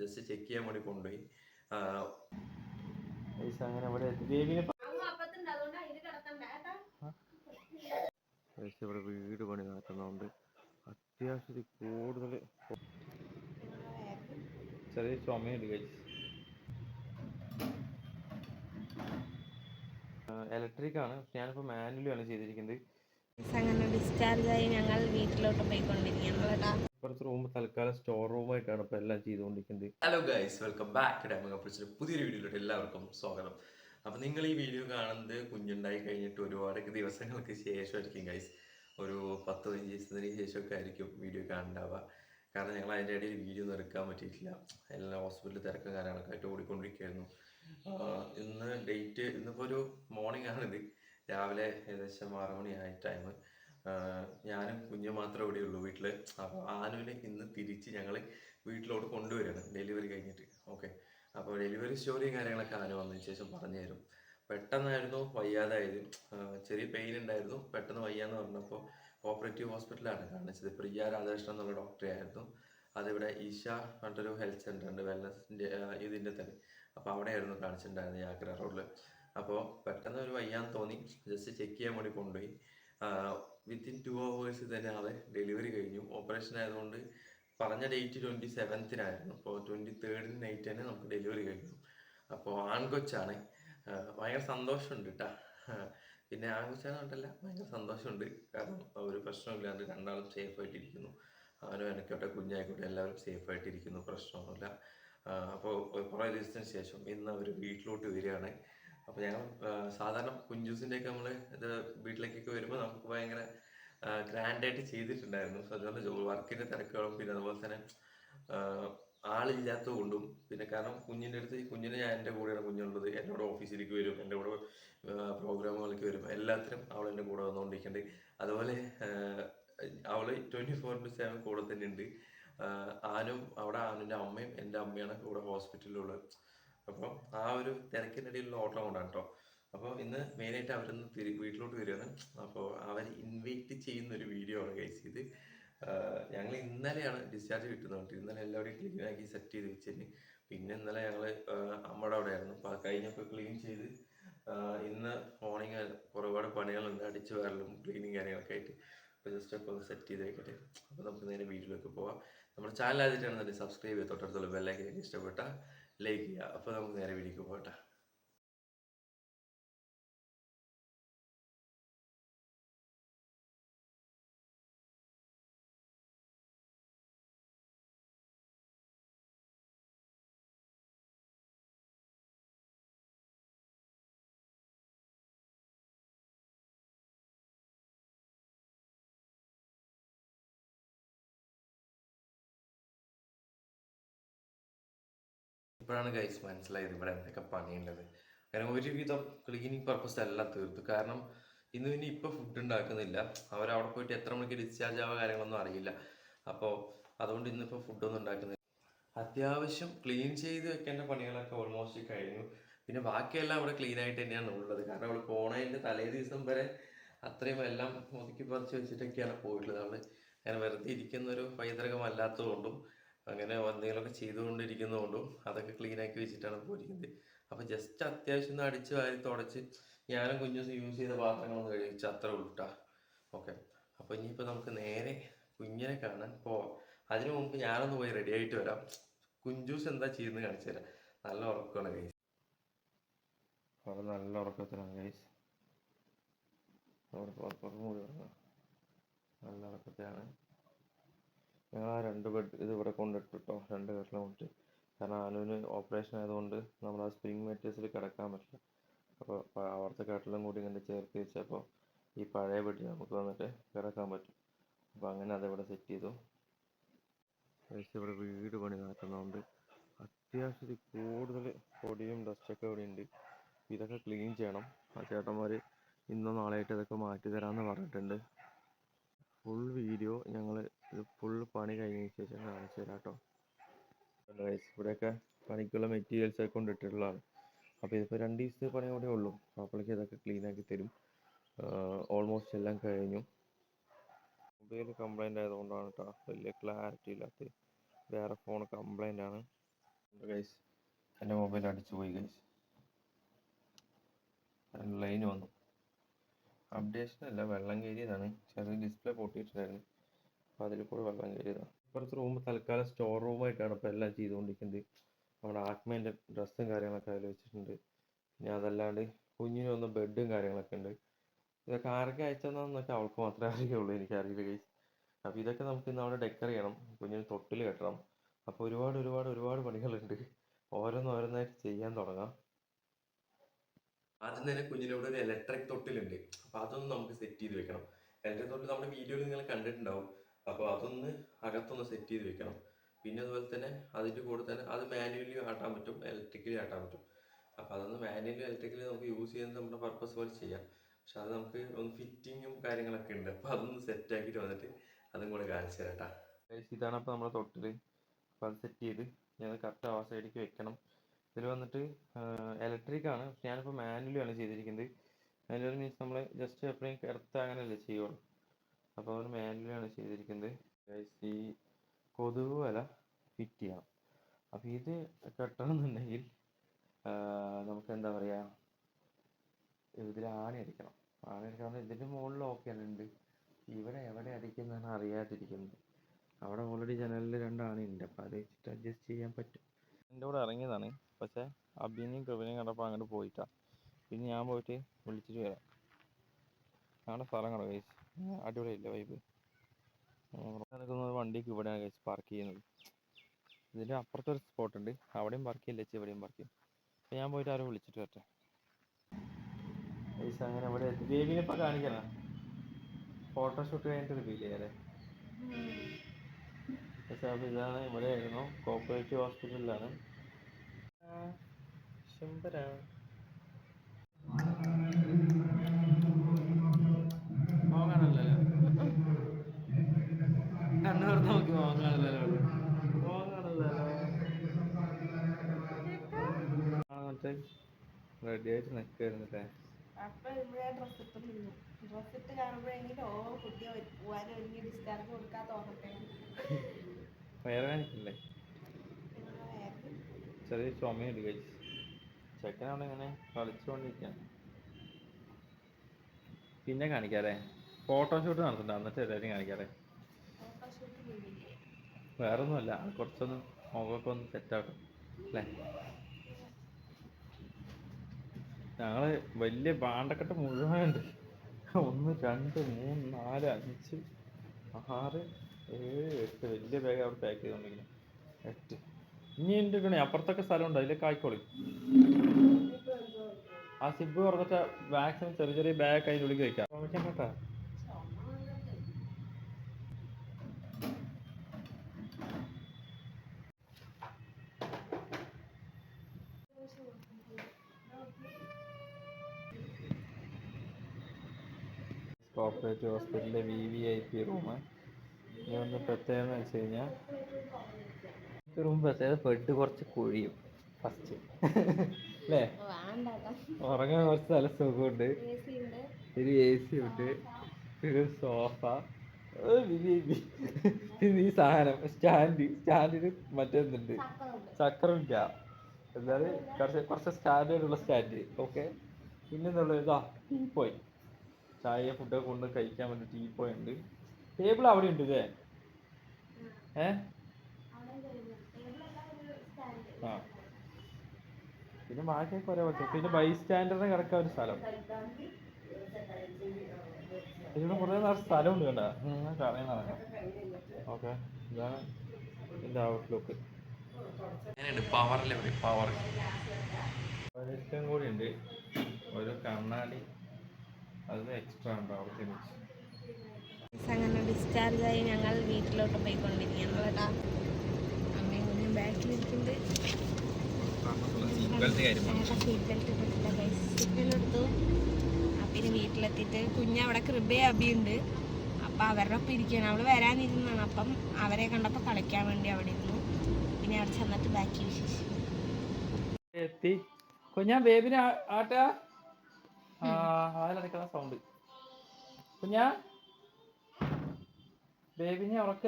Just check ചെയ്യാൻ വേണ്ടി കൊണ്ടുപോയി. അങ്ങനെ ഇവിടെ ഗൈസ് ഇവിടെ വീട് പണി നടക്കുന്നുണ്ട് അത്യാവശ്യത്തിൽ കൂടുതൽ ചെറിയ ചുമയുണ്ട് കഴിച്ച് ഇലക്ട്രിക് ആണ്. പക്ഷെ ഞാനിപ്പോൾ മാനുവലി ആണ് ചെയ്തിരിക്കുന്നത്. അങ്ങനെ ഡിസ്ചാർജ് ആയി ഞങ്ങൾ വീട്ടിലോട്ട് പോയിക്കൊണ്ടിരിക്കുകയാണ്. കേട്ടാ ഇപ്പുറത്തെ റൂം തൽക്കാലം സ്റ്റോർ റൂമായിട്ടാണ് ഇപ്പോൾ എല്ലാം ചെയ്തുകൊണ്ടിരിക്കുന്നത്. ഹലോ ഗൈസ് വെൽക്കം ബാക്ക് ഡാമ കപ്പിൾസിന്റെ പുതിയൊരു വീഡിയോയിലോട്ട് എല്ലാവർക്കും സ്വാഗതം. അപ്പൊ നിങ്ങൾ ഈ വീഡിയോ കാണുന്നത് കുഞ്ഞുണ്ടായി കഴിഞ്ഞിട്ട് ഒരുപാട് ദിവസങ്ങൾക്ക് ശേഷമായിരിക്കും ഗൈസ് ഒരു പത്ത് പതിനഞ്ച് ദിവസത്തിന് ശേഷമൊക്കെ ആയിരിക്കും വീഡിയോ കാണുന്നുണ്ടാവുക കാരണം ഞങ്ങൾ അതിന്റെ ഇടയിൽ വീഡിയോ ഒന്നും എടുക്കാൻ പറ്റിയിട്ടില്ല. എല്ലാം ഹോസ്പിറ്റലിൽ തിരക്കും കാര്യങ്ങളൊക്കെ ആയിട്ട് ഓടിക്കൊണ്ടിരിക്കുകയായിരുന്നു. ഇന്ന് ഡേറ്റ് ഇന്നിപ്പോൾ ഒരു മോർണിംഗ് ആണിത്. രാവിലെ ഏകദേശം ആറ് മണിയായ ടൈം ഞാനും കുഞ്ഞു മാത്രമേ ഇവിടെ ഉള്ളൂ വീട്ടിൽ അപ്പോൾ ആനുവിനെ ഇന്ന് തിരിച്ച് ഞങ്ങൾ വീട്ടിലോട്ട് കൊണ്ടുവരികയാണ് ഡെലിവറി കഴിഞ്ഞിട്ട്. ഓക്കെ. അപ്പോൾ ഡെലിവറി സ്റ്റോറിയും കാര്യങ്ങളൊക്കെ ആനു വന്നതിന് ശേഷം പറഞ്ഞു തരും. പെട്ടെന്നായിരുന്നു വയ്യാതായത്. ചെറിയ പെയിൻ ഉണ്ടായിരുന്നു. പെട്ടെന്ന് വയ്യാന്ന് പറഞ്ഞപ്പോൾ കോപ്പറേറ്റീവ് ഹോസ്പിറ്റലാണ് കാണിച്ചത്. പ്രിയ രാധാകൃഷ്ണൻ എന്നുള്ള ഡോക്ടറെ ആയിരുന്നു. അതിവിടെ ഈശ പറഞ്ഞിട്ടൊരു ഹെൽത്ത് സെന്റർ ഉണ്ട് വെൽനസിന്റെ ഇതിന്റെ തന്നെ. അവിടെ ആയിരുന്നു കാണിച്ചിട്ടുണ്ടായിരുന്നത് യാഗ്ര റോഡിൽ അപ്പോൾ പെട്ടെന്ന് ഒരു വയ്യാന്ന് തോന്നി. ജസ്റ്റ് ചെക്ക് ചെയ്യാൻ വേണ്ടി കൊണ്ടുപോയി. വിത്തിൻ ടു അവേഴ്സ് തന്നെ ആളെ ഡെലിവറി കഴിഞ്ഞു. ഓപ്പറേഷൻ ആയതുകൊണ്ട് പറഞ്ഞ ഡേറ്റ് ട്വന്റി സെവൻത്തിനായിരുന്നു അപ്പോൾ ട്വന്റി തേർഡിന് നൈറ്റ് തന്നെ നമുക്ക് ഡെലിവറി കഴിഞ്ഞു. അപ്പോൾ ആൺകൊച്ചാണ്. ഭയങ്കര സന്തോഷമുണ്ട് കേട്ടാ പിന്നെ ആൺകൊച്ചാണ് പറഞ്ഞിട്ടല്ല ഭയങ്കര സന്തോഷമുണ്ട്. കാരണം ഒരു പ്രശ്നമില്ലാണ്ട് രണ്ടാളും സേഫ് ആയിട്ടിരിക്കുന്നു. അവനും എനിക്കോട്ടെ കുഞ്ഞായിക്കോട്ടെ എല്ലാവരും സേഫ് ആയിട്ടിരിക്കുന്നു. പ്രശ്നമൊന്നുമില്ല. അപ്പോൾ കുറേ ദിവസത്തിന് ശേഷം ഇന്ന് അവർ വീട്ടിലോട്ട് വരികയാണ്. അപ്പോൾ ഞങ്ങൾ സാധാരണ കുഞ്ചൂസിന്റെയൊക്കെ നമ്മൾ ഇത് വീട്ടിലേക്കൊക്കെ വരുമ്പോൾ നമുക്ക് ഭയങ്കര ഗ്രാൻഡായിട്ട് ചെയ്തിട്ടുണ്ടായിരുന്നു. ജോ വർക്കിന്റെ തിരക്കുകളും പിന്നെ അതുപോലെ തന്നെ ആളില്ലാത്തത് കൊണ്ടും പിന്നെ കാരണം കുഞ്ഞിന്റെ അടുത്ത് ഈ കുഞ്ഞിന് ഞാൻ എന്റെ കൂടെയാണ് കുഞ്ഞുള്ളത്. എന്റെ കൂടെ ഓഫീസിലേക്ക് വരും എന്റെ കൂടെ പ്രോഗ്രാമുകളിലേക്ക് വരും. എല്ലാത്തിനും അവൾ എന്റെ കൂടെ വന്നുകൊണ്ടിരിക്കുന്നുണ്ട് അതുപോലെ അവൾ ട്വന്റി ഫോർ ഇന്റു സെവൻ കൂടെ തന്നെ ഉണ്ട് ആനും അവിടെ ആനിന്റെ അമ്മയും എന്റെ അമ്മയാണ് കൂടെ ഹോസ്പിറ്റലിലുള്ളത് അപ്പോൾ ആ ഒരു തിരക്കിനിടയിലുള്ള ഓട്ടം കൊണ്ടാണ് കേട്ടോ അപ്പോൾ ഇന്ന് മെയിനായിട്ട് അവരൊന്ന് തിരി വീട്ടിലോട്ട് വരികയാണ്. അപ്പോൾ അവർ ഇൻവൈറ്റ് ചെയ്യുന്ന ഒരു വീഡിയോ ആണ് കഴിച്ച് ഇത്. ഞങ്ങൾ ഇന്നലെയാണ് ഡിസ്ചാർജ് കിട്ടുന്നത് ഇന്നലെ എല്ലാവരും ക്ലീൻ ആക്കി സെറ്റ് ചെയ്ത് വെച്ചിന്. പിന്നെ ഇന്നലെ ഞങ്ങൾ അമ്മയുടെ അവിടെ ആയിരുന്നു. അപ്പോൾ കഴിഞ്ഞപ്പോൾ ക്ലീൻ ചെയ്ത് ഇന്ന് മോർണിംഗ് ഒരുപാട് പണികളുണ്ട്. അടിച്ചു വരലും ക്ലീനിങ് കാര്യങ്ങളൊക്കെ ആയിട്ട്. അപ്പോൾ ജസ്റ്റ് ഒക്കെ സെറ്റ് ചെയ്ത് വെക്കട്ടെ. അപ്പോൾ നമുക്ക് നേരെ വീട്ടിലേക്ക് പോവാം. നമ്മുടെ ചാനൽ ആദ്യമായിട്ടാണെന്നുണ്ടെങ്കിൽ സബ്സ്ക്രൈബ് ചെയ്ത് തൊട്ടടുത്തുള്ള ബെല്ലൈക്കൻ ഇഷ്ടപ്പെട്ട. ലൈക്ക് ചെയ്യുക. അപ്പോൾ നമുക്ക് നേരെ വീഡിയോക്ക് പോകട്ടെ ഇപ്പോഴാണ് ഗൈസ് മനസ്സിലായത് ഇവിടെ എന്തൊക്കെ പണിയുള്ളത്. കാരണം ഒരുവിധം ക്ലീനിങ് പർപ്പസ് എല്ലാം തീർത്തു. കാരണം ഇന്ന് പിന്നെ ഇപ്പോൾ ഫുഡ് ഉണ്ടാക്കുന്നില്ല. അവരവിടെ പോയിട്ട് എത്ര മണിക്ക് ഡിസ്ചാർജ് ആവുക കാര്യങ്ങളൊന്നും അറിയില്ല. അപ്പോൾ അതുകൊണ്ട് ഇന്നിപ്പോൾ ഫുഡൊന്നും ഉണ്ടാക്കുന്നില്ല. അത്യാവശ്യം ക്ലീൻ ചെയ്ത് വെക്കേണ്ട പണികളൊക്കെ ഓൾമോസ്റ്റ് കഴിഞ്ഞു. പിന്നെ ബാക്കിയെല്ലാം അവിടെ ക്ലീൻ ആയിട്ട് തന്നെയാണ് ഉള്ളത്. കാരണം അവൾ പോണതിന്റെ തലേ ദിവസം വരെ അത്രയും എല്ലാം ഒതുക്കി പറിച്ച് വെച്ചിട്ടൊക്കെയാണ് പോയിട്ടുള്ളത്. അവൾ ഞാൻ വെറുതെ ഇരിക്കുന്ന ഒരു പൈതൃകമല്ലാത്തതുകൊണ്ടും അങ്ങനെ എന്തെങ്കിലുമൊക്കെ ചെയ്തുകൊണ്ടിരിക്കുന്നതുകൊണ്ടും അതൊക്കെ ക്ലീൻ ആക്കി വെച്ചിട്ടാണ് പോയിരിക്കുന്നത് അപ്പോൾ ജസ്റ്റ് അത്യാവശ്യം ഒന്ന് അടിച്ച് വാരി തുടച്ച് ഞാനും കുഞ്ഞും യൂസ് ചെയ്ത പാത്രങ്ങളൊന്നും കഴിച്ച് അത്ര ഉൾട്ടാ ഓക്കെ അപ്പോൾ ഇനിയിപ്പോൾ നമുക്ക് നേരെ കുഞ്ഞിനെ കാണാൻ പോവാം. അതിനു മുമ്പ് ഞാനൊന്ന് പോയി റെഡി ആയിട്ട് വരാം. കുഞ്ചൂസ് എന്താ ചെയ്യുന്നത് കാണിച്ചു തരാം. നല്ല ഉറക്കമാണ് കൈസ് അവിടെ നല്ല ഉറക്കത്തിലാണ് ഗൈസ് നല്ല ഉറക്കത്തിലാണ്. ഞങ്ങൾ ആ രണ്ട് ബെഡ് ഇത് ഇവിടെ കൊണ്ടിട്ടു കേട്ടോ രണ്ട് കട്ടിലും കൊണ്ടിട്ട്. കാരണം അനുവിന് ഓപ്പറേഷൻ ആയതുകൊണ്ട് നമ്മൾ ആ സ്പ്രിങ് മെറ്റീരിയൽസിൽ കിടക്കാൻ പറ്റില്ല. അപ്പോൾ അവിടുത്തെ കട്ടിലും കൂടി ഇങ്ങനെ ചേർത്ത് വെച്ചപ്പോൾ ഈ പഴയ ബെഡിൽ നമുക്ക് വന്നിട്ട് കിടക്കാൻ പറ്റും. അപ്പോൾ അങ്ങനെ അതിവിടെ സെറ്റ് ചെയ്തു. പക്ഷേ ഇവിടെ വീട് പണി നടക്കുന്നതുകൊണ്ട് അത്യാവശ്യത്തിൽ കൂടുതൽ പൊടിയും ഡസ്റ്റൊക്കെ ഇവിടെ ഉണ്ട് ഇതൊക്കെ ക്ലീൻ ചെയ്യണം. ആ ചേട്ടന്മാർ ഇന്നോ നാളെയായിട്ട് ഇതൊക്കെ മാറ്റി തരാമെന്ന് പറഞ്ഞിട്ടുണ്ട്. ഫുൾ വീഡിയോ ഞങ്ങൾ ഫുൾ പണി കഴിഞ്ഞതിന് ശേഷം കാണിച്ചു തരാം കേട്ടോ ഇവിടെയൊക്കെ പണിക്കുള്ള മെറ്റീരിയൽസ് ഒക്കെ കൊണ്ടിട്ടുള്ളതാണ് അപ്പോൾ ഇതിപ്പോൾ രണ്ട് ദിവസത്തെ പണി കൂടെ ഉള്ളൂ. അപ്പോഴേക്ക് ഇതൊക്കെ ക്ലീൻ ആക്കി തരും. ഓൾമോസ്റ്റ് എല്ലാം കഴിഞ്ഞു. മൊബൈൽ കംപ്ലൈന്റ് ആയതുകൊണ്ടാണ് കേട്ടോ വലിയ ക്ലാരിറ്റി ഇല്ലാത്തത് വേറെ ഫോൺ കംപ്ലൈന്റ് ആണ്. ഗൈസ് എന്റെ മൊബൈൽ അടിച്ചു പോയി ഗൈസ് ലൈൻ വന്നു. അപ്ഡേഷൻ അല്ല വെള്ളം കയറിയതാണ്. ചെറിയ ഡിസ്പ്ലേ പൊട്ടിയിട്ടുണ്ടായിരുന്നു അപ്പോൾ അതിൽ കൂടെ വെള്ളം കയറിയതാണ് ഇപ്പുറത്തെ റൂം തൽക്കാലം സ്റ്റോർ റൂമായിട്ടാണ് ഇപ്പോൾ എല്ലാം ചെയ്തുകൊണ്ടിരിക്കുന്നത്. നമ്മുടെ ആത്മേന്റെ ഡ്രസ്സും കാര്യങ്ങളൊക്കെ അതിൽ വെച്ചിട്ടുണ്ട്. പിന്നെ അതല്ലാണ്ട് കുഞ്ഞിന് ഒന്ന് ബെഡും കാര്യങ്ങളൊക്കെ ഉണ്ട്. ഇതൊക്കെ ആരൊക്കെ അയച്ചതെന്നൊക്കെ അവൾക്ക് മാത്രമേ അറിയുള്ളൂ എനിക്കറിയില്ല ഗൈസ് അപ്പോൾ ഇതൊക്കെ നമുക്ക് ഇന്ന് അവിടെ ഡെക്കർ ചെയ്യണം. കുഞ്ഞിന് തൊട്ടിൽ കെട്ടണം. അപ്പോൾ ഒരുപാട് ഒരുപാട് ഒരുപാട് പണികളുണ്ട്. ഓരോന്ന് ഓരോന്നായിട്ട് ചെയ്യാൻ തുടങ്ങാം. ആദ്യം തന്നെ കുഞ്ഞിനോട് ഒരു ഇലക്ട്രിക് തൊട്ടിലുണ്ട്. അപ്പൊ അതൊന്ന് നമുക്ക് സെറ്റ് ചെയ്ത് വെക്കണം. ഇലക്ട്രിക് തൊട്ടിൽ നമ്മുടെ വീഡിയോയിൽ നിങ്ങൾ കണ്ടിട്ടുണ്ടാവും. അപ്പോൾ അതൊന്ന് അകത്തൊന്ന് സെറ്റ് ചെയ്ത് വെക്കണം. പിന്നെ അതുപോലെ തന്നെ അതിന്റെ കൂടെ തന്നെ അത് മാനുവലി ആട്ടാൻ പറ്റും ഇലക്ട്രിക്കലി ആട്ടാൻ പറ്റും. അപ്പോൾ അതൊന്ന് മാനുവലി ഇലക്ട്രിക്കലി നമുക്ക് യൂസ് ചെയ്യുന്നത് നമ്മുടെ പർപ്പസ് പോലെ ചെയ്യാം. പക്ഷെ അത് നമുക്ക് ഒന്ന് ഫിറ്റിങ്ങും കാര്യങ്ങളൊക്കെ ഉണ്ട്. അപ്പോൾ അതൊന്ന് സെറ്റ് ആക്കിയിട്ട് വന്നിട്ട് അതും കൂടെ കാണിച്ചു തരാം ഇതാണ് അപ്പോൾ നമ്മുടെ തൊട്ടിൽ അപ്പോൾ അത് സെറ്റ് ചെയ്ത് ഞാൻ കറക്റ്റ് ആ സൈഡിലേക്ക് വെക്കണം. ഇതിൽ വന്നിട്ട് ഇലക്ട്രിക് ആണ്. പക്ഷെ ഞാനിപ്പോൾ മാനുവലി ആണ് ചെയ്തിരിക്കുന്നത്. മാനുവൽ മീൻസ് നമ്മൾ ജസ്റ്റ് എപ്പോഴും കിടത്ത അങ്ങനെയല്ലേ ചെയ്യുള്ളൂ. അപ്പോൾ അവർ മാനുവലി ആണ് ചെയ്തിരിക്കുന്നത്. ഈ കൊതുക് വല ഫിറ്റ് ചെയ്യണം. അപ്പോൾ ഇത് കെട്ടണമെന്നുണ്ടെങ്കിൽ നമുക്ക് എന്താ പറയുക ഇതിൽ ആണി അടിക്കണം. ആണി അടിക്കണം ഇതിന്റെ മുകളിൽ ഓക്കെ ഉണ്ട് ഇവിടെ എവിടെ അടിക്കുന്നതാണ് അറിയാതിരിക്കുന്നത്. അവിടെ ഓൾറെഡി ജനലിൽ രണ്ട് ആണി ഉണ്ട് അപ്പോൾ അത് വെച്ചിട്ട് അഡ്ജസ്റ്റ് ചെയ്യാൻ പറ്റും. എന്റെ കൂടെ ഇറങ്ങിയതാണ്. പക്ഷേ അബിനെയും കൃപനെയും കണ്ടപ്പോൾ അങ്ങോട്ട് പോയിട്ടാ. പിന്നെ ഞാൻ പോയിട്ട് വിളിച്ചിട്ട് വരാം. ഞങ്ങളുടെ സ്ഥലം കണ്ടോ കൈസ് അടിപൊളിയല്ലേ വൈബ് നടക്കുന്ന വണ്ടിക്ക് ഇവിടെയാണ് കൈസ് പാർക്ക് ചെയ്യുന്നത്. ഇതിന്റെ അപ്പുറത്തൊരു സ്പോട്ട് ഉണ്ട്. അവിടെയും പാർക്ക് ചെയ്യില്ല ചേച്ചി ഇവിടെയും പാർക്ക് ചെയ്യും. അപ്പോൾ ഞാൻ പോയിട്ട് ആരും വിളിച്ചിട്ട് വരട്ടെ. കൈസ് അങ്ങനെ ഇവിടെ എത്തി. ഇപ്പം കാണിക്കണം? ഫോട്ടോഷൂട്ട് കഴിഞ്ഞിട്ട് റിവീൽ ചെയ്യാല്ലേ പക്ഷേ അപ്പോൾ ഇതാണ് ഇവിടെ ആയിരുന്നു കോപ്പറേറ്റീവ് ഹോസ്പിറ്റലിലാണ് ശുംഭരാ മോങ്ങാണല്ലോ കണ്ണു തുറന്ന് നോക്കി മോങ്ങാണല്ലോ മോങ്ങാണല്ലോ ആ മറ്റേ റെഡി ആയിട്ട് നിൽക്കായിരുന്നില്ലേ അപ്പൊ ഇവിടെ ഡ്രസ് ഇട്ടിരുന്നു ഡ്രസ് ഇട്ട് കാണുമ്പോഴെങ്കിലും ഓ കുട്ടിയെ പോവാനും ഡിസ്ചാർജ് കൊടുക്കാൻ തോന്നട്ടെ. വയറുവേദനക്കില്ലേ ചെറിയ ചുമയുണ്ട് കഴിച്ച് ചെക്കനവിടെ ഇങ്ങനെ കളിച്ചുകൊണ്ടിരിക്കുകയാണ് പിന്നെ കാണിക്കാറേ ഫോട്ടോഷൂട്ട് നടത്തണ്ട എന്നിട്ട് എല്ലാവരും കാണിക്കാറേ വേറെ ഒന്നുമല്ല കുറച്ചൊന്ന് മുഖമൊക്കെ ഒന്ന് സെറ്റാക്കും അല്ലേ? ഞങ്ങൾ വലിയ പാണ്ടക്കെട്ട് മുഴുവനുണ്ട്. ഒന്ന് രണ്ട് മൂന്ന് നാല് അഞ്ച് ആറ് ഏഴ് എട്ട് വലിയ ബാഗ് അവിടെ പാക്ക് ചെയ്തോണ്ടിരിക്കുന്നു. എട്ട്. ഇനി എന്റെ ഗണി അപ്പുറത്തൊക്കെ സ്ഥലമുണ്ട് അതിലേക്ക് ആയിക്കോളി. ആ സിബ് തുറന്നിട്ട് മാക്സിമം ചെറിയ ചെറിയ ബാഗ് അതിന്റെ ഉള്ളിൽ വയ്ക്കാം ചോദിക്കാൻ കേട്ടാ? കോപ്പറേറ്റീവ് ഹോസ്പിറ്റലിലെ V V I P room ഇനി ഒന്ന് പ്രത്യേകത എന്ന് വെച്ച് കഴിഞ്ഞാൽ റൂം പ്രത്യേകത ബെഡ് കുറച്ച് കുഴിയും. ഫസ്റ്റ് അല്ലേ? ഉറങ്ങാൻ കുറച്ച് നല്ല സുഖമുണ്ട്. ഒരു എ സി ഉണ്ട്. ഒരു സോഫ ഈ സാധനം. സ്റ്റാൻഡ് സ്റ്റാൻഡിന് മറ്റേന്നുണ്ട് ചക്രമില്ല. എന്നാൽ കുറച്ച് കുറച്ച് സ്റ്റാൻഡേർഡ് ഉള്ള സ്റ്റാൻഡ് ഓക്കെ പിന്നെന്നുള്ള ഇതാ ടീ പോയി ചായ ഫുഡൊക്കെ കൊണ്ട് കഴിക്കാൻ വേണ്ടി ടീ പോയി ഉണ്ട്. ടേബിൾ അവിടെ ഉണ്ട് ഇല്ലേ? ഏ? ആ. പിന്നെ ബാക്കിയൊക്കെ ഒരേ പറ്റും പിന്നെ ബൈ സ്റ്റാൻഡറിന് കിടക്കാൻ ഒരു സ്ഥലം. ഇതിവിടെ കുറേ നേരം സ്ഥലമുണ്ട് കണ്ട. കറങ്ങി നടക്കാം ഓക്കെ. ഇതാണ് ഇതിന്റെ ഔട്ട്ലുക്ക് പവറിലെ പവർ ഒരിഷ്ടം കൂടി ഉണ്ട്. ഒരു കണ്ണാടി. അത് എക്സ്ട്രാ ഉണ്ട് അവിടുത്തെ വെച്ച്. അങ്ങനെ ഡിസ്ചാർജ് ആയി ഞങ്ങൾ വീട്ടിലോട്ട് പോയിക്കൊണ്ടിരിക്കുകയാണ് കേട്ടാ. സീറ്റ് ബെൽറ്റ് ഇട്ടിട്ടില്ല ഗൈസ് ബെൽറ്റ് എടുത്തു. പിന്നെ വീട്ടിലെത്തിയിട്ട് കുഞ്ഞ് അവിടെ കൃപ അബിയുണ്ട് അപ്പം അവരുടെ ഒപ്പം ഇരിക്കുകയാണ്. അവൾ വരാനിരുന്നാണ്. അപ്പം അവരെ കണ്ടപ്പോൾ കളിക്കാൻ വേണ്ടി അവിടെ ഇരുന്നു. പിന്നെ അവിടെ ചെന്നിട്ട് ബാക്കി വിശേഷം. എത്തി. കുഞ്ഞാ ബേബിനെ ആട്ടാ? അതിലടക്കുന്ന സൗണ്ട് കുഞ്ഞാ? ബേബിനെ ഉറക്ക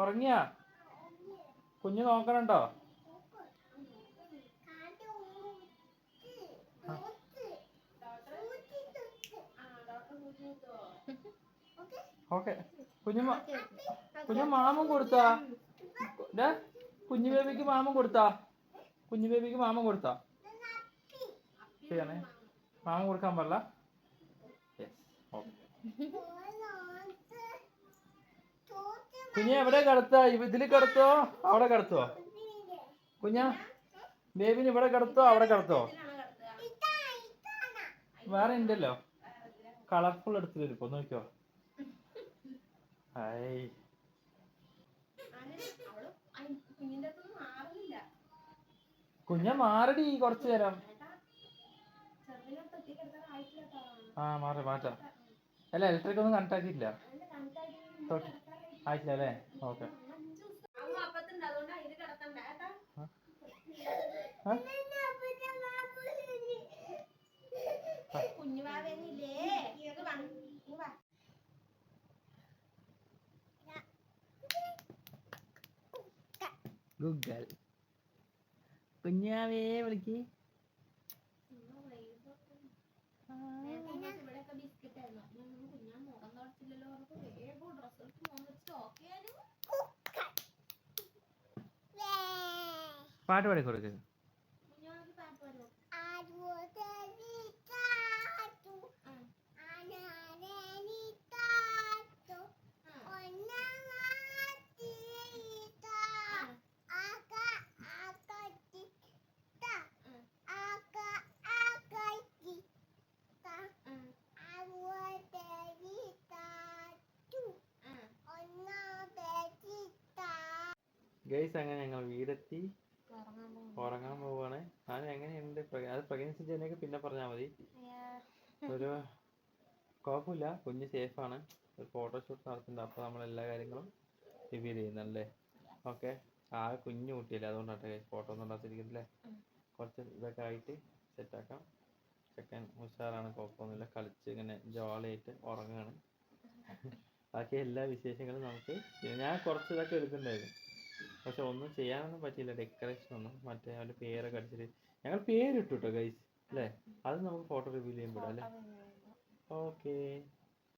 ഉറങ്ങിയ? കുഞ്ഞു നോക്കണുണ്ടോ? ഓക്കെ. കുഞ്ഞു കുഞ്ഞു മാമം കൊടുത്താ? കുഞ്ഞു ബേബിക്ക് മാമം കൊടുത്താ? കുഞ്ഞു ബേബിക്ക് മാമം കൊടുത്താ? ശരിയാണേ. മാമം കൊടുക്കാൻ പാടില്ല. Yes okay. കുഞ്ഞെ എവിടെ കിടത്താ? ഇതിൽ കിടത്തോ? അവിടെ കിടത്തോ? കുഞ്ഞ ബേബിന് ഇവിടെ കിടത്തോ? അവിടെ കിടത്തോ? വേറെ ഉണ്ടല്ലോ. കളർഫുൾ എടുത്ത് വരുമ്പോ ഇപ്പൊ നോക്കിയോ ഐ. കുഞ്ഞ മാറടി കുറച്ചു നേരം. ആ മാറി മാറ്റാം. അല്ല ഇലക്ട്രിക് ഒന്നും കണക്ട് ആക്കിയില്ല ആയിട്ടില്ല അല്ലേ ഓക്കെ. അവൻ അപ്പത്തുണ്ട്. കുഞ്ഞാവേ അതിന് കിടക്കണ്ട കേട്ടാ കുഞ്ഞുവാവേന്നില്ലേ ഇത് വന്ന് ഇങ്ങ് വാ. ഗുഗൽ കുഞ്ഞാവേ വിളിക്ക് ഇവിടെയൊക്കെ ബിസ്ക്കറ്റ് ആയിരുന്നു അപ്പൊ ഞാൻ കുഞ്ഞാ മുഖം തുടച്ചില്ലല്ലോ പറഞ്ഞപ്പോ വേഗം ഡ്രസ് എടുത്ത് മുഖം വെച്ച് നോക്കിയാലും പാട്ട് പാടി കൊടുക്ക് ഗൈസ് അങ്ങനെ ഞങ്ങൾ വീടെത്തി. ഉറങ്ങാൻ പോവാണ്. ഞാൻ എങ്ങനെയുണ്ട്? അത് പ്രഗ്നൻസി ജേണിയൊക്കെ പിന്നെ പറഞ്ഞാൽ മതി. ഒരു കുഴപ്പമില്ല. കുഞ്ഞ് സേഫാണ് ഒരു ഫോട്ടോഷൂട്ട് നടത്തുന്നുണ്ട്. അപ്പോൾ നമ്മൾ എല്ലാ കാര്യങ്ങളും റിവീൽ ചെയ്യുന്നല്ലേ ഓക്കെ ആ കുഞ്ഞു കുട്ടിയല്ലേ. അതുകൊണ്ടാട്ടെ ഫോട്ടോ ഒന്നും ഉണ്ടാത്തിരിക്കുന്നില്ലേ കുറച്ച് ഇതൊക്കെ ആയിട്ട് സെറ്റാക്കാം ചെക്കൻ ഉഷാറാണ്. കുഴപ്പമൊന്നുമില്ല. കളിച്ച് ഇങ്ങനെ ജോളിയായിട്ട് ഉറങ്ങുകയാണ് ബാക്കി എല്ലാ വിശേഷങ്ങളും നമുക്ക് ഞാൻ കുറച്ച് ഇതൊക്കെ എടുക്കുന്നുണ്ടായിരുന്നു പക്ഷെ ഒന്നും ചെയ്യാനൊന്നും പറ്റിയില്ല. ഡെക്കറേഷൻ ഒന്നും. മറ്റേ അവന്റെ പേരൊക്കെ അടിച്ചിട്ട്. ഞങ്ങൾ പേരിട്ടു കേട്ടോ ഗൈസ് അല്ലേ? അത് നമുക്ക് ഫോട്ടോ റിവീൽ ചെയ്യുമ്പോൾ അല്ലേ? ഓക്കെ